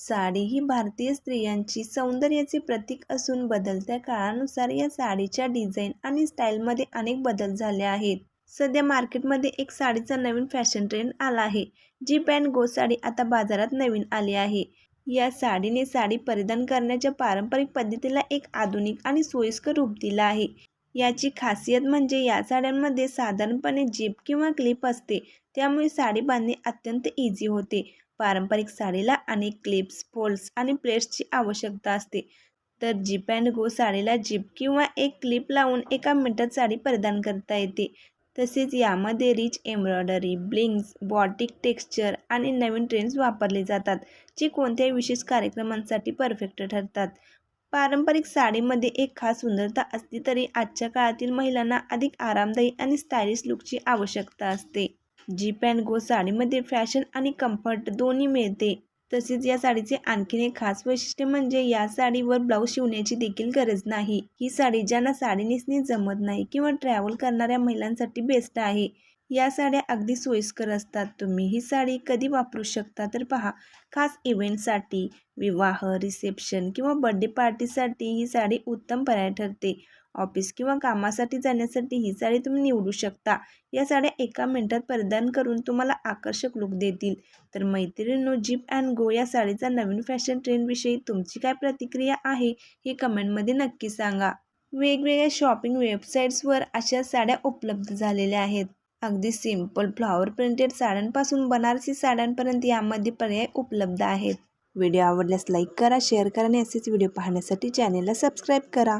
साडी ही भारतीय स्त्रियांची सौंदर्याचे प्रतीक असून बदलत्या काळानुसार या साडीच्या डिझाईन आणि स्टाईलमध्ये अनेक बदल झाले आहेत. सध्या मार्केटमध्ये एक साडीचा नवीन फॅशन ट्रेंड आला आहे जी पॅन्ट गो साडी आता बाजारात नवीन आली आहे. या साडीने साडी परिधान करण्याच्या पारंपरिक पद्धतीला एक आधुनिक आणि सोयीस्कर रूप दिला आहे. याची खासियत म्हणजे या साड्यांमध्ये साधारणपणे जीप किंवा क्लिप असते त्यामुळे साडी बांधणे अत्यंत इझी होते. पारंपरिक साडीला अनेक क्लिप्स फोल्ड्स आणि प्लेट्सची आवश्यकता असते. तर जीप अँड गो साडीला जीप किंवा एक क्लिप लावून एका मिनिटात साडी परिधान करता येते. तसेच यामध्ये rich embroidery blings boutique texture आणि नवीन ट्रेंड्स वापरले जातात जे कोणत्याही विशेष कार्यक्रमांसाठी परफेक्ट ठरतात. पारंपरिक साडीमध्ये एक खास सुंदरता असली तरी आजच्या काळातील महिलांना अधिक आरामदायी आणि स्टायलिश लुकची आवश्यकता असते. जीप अँड गो साडीमध्ये फॅशन आणि कम्फर्ट दोन्ही मिळते. तसेच या साडीचे आणखीन एक खास वैशिष्ट्य म्हणजे या साडीवर ब्लाऊज शिवण्याची देखील गरज नाही. ही साडी ज्यांना साडी नेसणे जमत नाही किंवा ट्रॅव्हल करणाऱ्या महिलांसाठी बेस्ट आहे या साड्या अगदी सोयीस्कर असतात. तुम्ही ही साडी कधी वापरू शकता तर पहा. खास इव्हेंटसाठी विवाह रिसेप्शन किंवा बड्डे पार्टीसाठी ही साडी उत्तम पर्याय ठरते. ऑफिस किंवा कामासाठी जाण्यासाठी ही साडी तुम्ही निवडू शकता. या साड्या एका मिनिटात परिधान करून तुम्हाला आकर्षक लुक देतील. तर मैत्रिणींनो जीप अँड गो या साडीचा नवीन फॅशन ट्रेंडविषयी तुमची काय प्रतिक्रिया आहे हे कमेंटमध्ये नक्की सांगा. वेगवेगळ्या शॉपिंग वेबसाईट्सवर अशा साड्या उपलब्ध झालेल्या आहेत. अगदी सिंपल फ्लॉवर प्रिंटेड साड्यांपासून बनारसी साड्यांपर्यंत यामध्ये पर्याय उपलब्ध आहेत. व्हिडिओ आवडल्यास लाईक करा शेअर करा आणि असेच व्हिडिओ पाहण्यासाठी चॅनेलला सबस्क्राईब करा.